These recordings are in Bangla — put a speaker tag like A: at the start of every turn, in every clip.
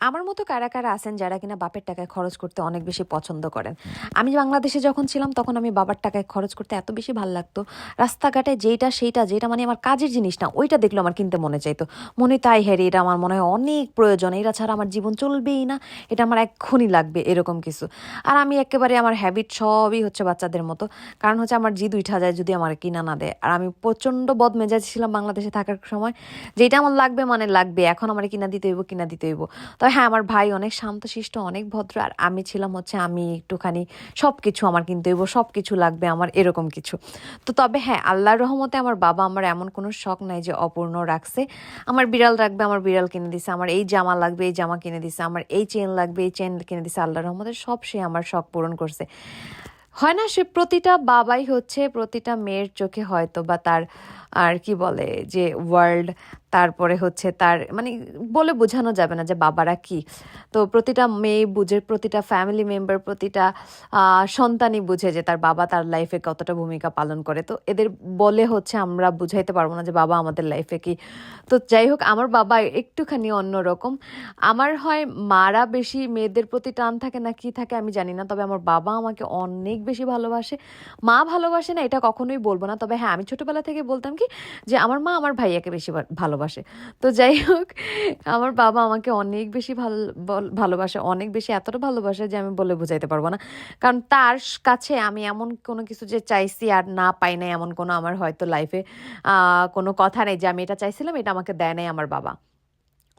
A: আমার মতো কারা কারা আছেন যারা কিনা বাপের টাকায় খরচ করতে অনেক বেশি পছন্দ করেন? আমি বাংলাদেশে যখন ছিলাম তখন আমি বাবার টাকায় খরচ করতে এত বেশি ভালো লাগতো। রাস্তাঘাটে যেইটা সেইটা যেটা মানে আমার কাজের জিনিস না ওইটা দেখল আমার কিনতে মনে চাইতো। মনে তাই হ্যাঁ রে, এটা আমার মনে হয় অনেক প্রয়োজন। এটা ছাড়া আমার জীবন চলবেই না। এটা আমার এক্ষুনি লাগবে এরকম কিছু। আর আমি একেবারে আমার হ্যাবিট সবই হচ্ছে বাচ্চাদের মতো। কারণ হচ্ছে আমার জি দুইটা যায় যদি আমার কিনা না দেয়। আর আমি প্রচণ্ড বদমেজাজ ছিলাম বাংলাদেশে থাকার সময়। যেটা আমার লাগবে মানে লাগবে এখন আমার কিনা দিতে হইব কিনা দিতে হইব। তবে হ্যাঁ আমার ভাই অনেক শান্তশিষ্ট, অনেক ভদ্র, আর আমি ছিলাম হচ্ছে আমি একটুখানি সব কিছু আমার কিন্তু এবার সব কিছু লাগবে আমার এরকম কিছু। তো তবে হ্যাঁ আল্লাহর রহমতে আমার বাবা আমার এমন কোনো শখ নাই যে অপূর্ণ রাখছে। আমার বিড়াল রাখবে, আমার বিড়াল কিনে দিছে, আমার এই জামা লাগবে, এই জামা কিনে দিছে, আমার এই চেন লাগবে, এই চেন কিনে দিছে, আল্লাহর রহমতে সব সে আমার শখ পূরণ করছে। হয় না সে প্রতিটা বাবাই হচ্ছে প্রতিটা মেয়ের চোখে হয়তো বা তার, আর কি বলে, যে ওয়ার্ল্ড তারপরে হচ্ছে তার মানে বলে বোঝানো যাবে না যে বাবারা কি। তো প্রতিটা মেয়ে বুঝে, প্রতিটা ফ্যামিলি মেম্বার প্রতিটা সন্তানই বুঝে যে তার বাবা তার লাইফে কতটা ভূমিকা পালন করে। তো এদের বলে হচ্ছে আমরা বুঝাইতে পারব না যে বাবা আমাদের লাইফে কি। তো যাই হোক, আমার বাবা একটুখানি অন্যরকম। আমার হয় মারা বেশি মেয়েদের প্রতি টান থাকে না কি থাকে আমি জানি না, তবে আমার বাবা আমাকে অনেক বেশি ভালোবাসে। মা ভালোবাসে না, এটা কখনোই বলব না। তবে হ্যাঁ আমি ছোটবেলা থেকে বলতাম কি যে, আমার মা আমার ভাইয়াকে বেশি ভালোবাসে। তো যাই হোক, আমার বাবা আমাকে অনেক বেশি ভালো ভালোবাসে, অনেক বেশি এতটা ভালোবাসে যে, আমি বলে বোঝাইতে পারব না। কারণ তার কাছে আমি এমন কোনো কিছু যে, চাইছি আর না পাই নাই, এমন কোনো আমার হয়তো লাইফে কোনো কথা নেই যে, আমি এটা চাইছিলাম, এটা আমাকে দেয় নাই আমার বাবা।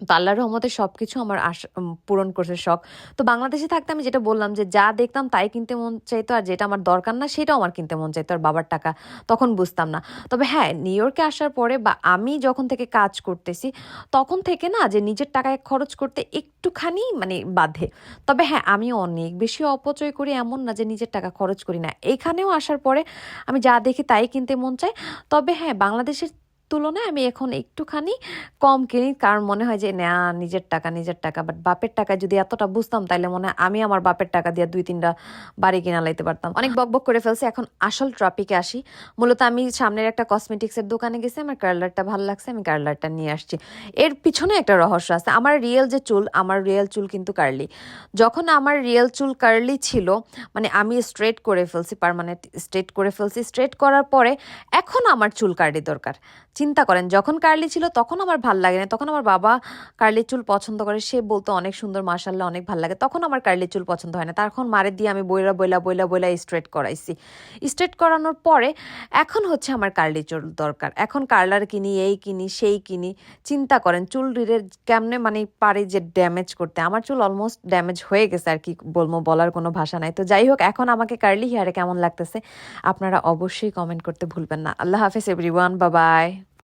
A: তো আল্লাহর রহমতে সব কিছু আমার আশা পূরণ করছে শখ। তো বাংলাদেশে থাকতে আমি যেটা বললাম যে যা দেখতাম তাই কিনতে মন চাইতো আর যেটা আমার দরকার না সেটাও আমার কিনতে মন চাইতো আর বাবার টাকা তখন বুঝতাম না। তবে হ্যাঁ নিউ ইয়র্কে আসার পরে বা আমি যখন থেকে কাজ করতেছি তখন থেকে না যে নিজের টাকায় খরচ করতে একটুখানি মানে বাধে। তবে হ্যাঁ আমি অনেক বেশি অপচয় করি এমন না যে নিজের টাকা খরচ করি না। এখানেও আসার পরে আমি যা দেখি তাই কিনতে মন চায় তবে হ্যাঁ বাংলাদেশের তুলনায় আমি এখন একটুখানি কম কিনি। কারণ মনে হয় যে, না, নিজের টাকা নিজের টাকা। বাট বাপের টাকা যদি এতটা বুঝতাম তাহলে মনে হয় আমি আমার বাপের টাকা দিয়ে দুই, তিনটা বাড়ি কিনা লাইতে পারতাম। অনেক বকবক করে ফেলছে। এখন আসল টপিকে আসি। মূলত আমি সামনের একটা কসমেটিক্সের দোকানে গেছি। আমার কার্লারটা ভালো লাগছে, আমি কার্লারটা নিয়ে আসছি। এর পিছনে একটা রহস্য আছে। আমার রিয়েল যে চুল, আমার রিয়েল চুল কিন্তু কার্লি। যখন আমার রিয়েল চুল কার্লি ছিল মানে আমি স্ট্রেট করে ফেলছি, পার্মানেন্ট স্ট্রেট করে ফেলছি। স্ট্রেট করার পরে এখন আমার চুল কার্লি দরকার। চিন্তা করেন, যখন কার্লি ছিল তখন আমার ভালো লাগে না, তখন আমার বাবা কার্লি চুল পছন্দ করে, সে বলতো অনেক সুন্দর মার্শাল্লাহ অনেক ভালো লাগে, তখন আমার কার্লি চুল পছন্দ হয় না তখন মারে দিয়ে আমি বইলা বইলা বইলা বইলা স্ট্রেট করাইছি। স্ট্রেট করানোর পরে এখন হচ্ছে আমার কার্লি চুল দরকার, এখন কার্লার কিনি, এই কিনি, সেই কিনি, চিন্তা করেন চুল কেমনে মানে পারে যে ড্যামেজ করতে, আমার চুল অলমোস্ট ড্যামেজ হয়ে গেছে আর কি বলব, বলার কোনো ভাষা নাই, তো যাই হোক, এখন আমাকে কার্লি হেয়ারে কেমন লাগতেছে, আপনারা অবশ্যই কমেন্ট করতে ভুলবেন না, আল্লাহ হাফেজ এভরিওয়ান বাবাই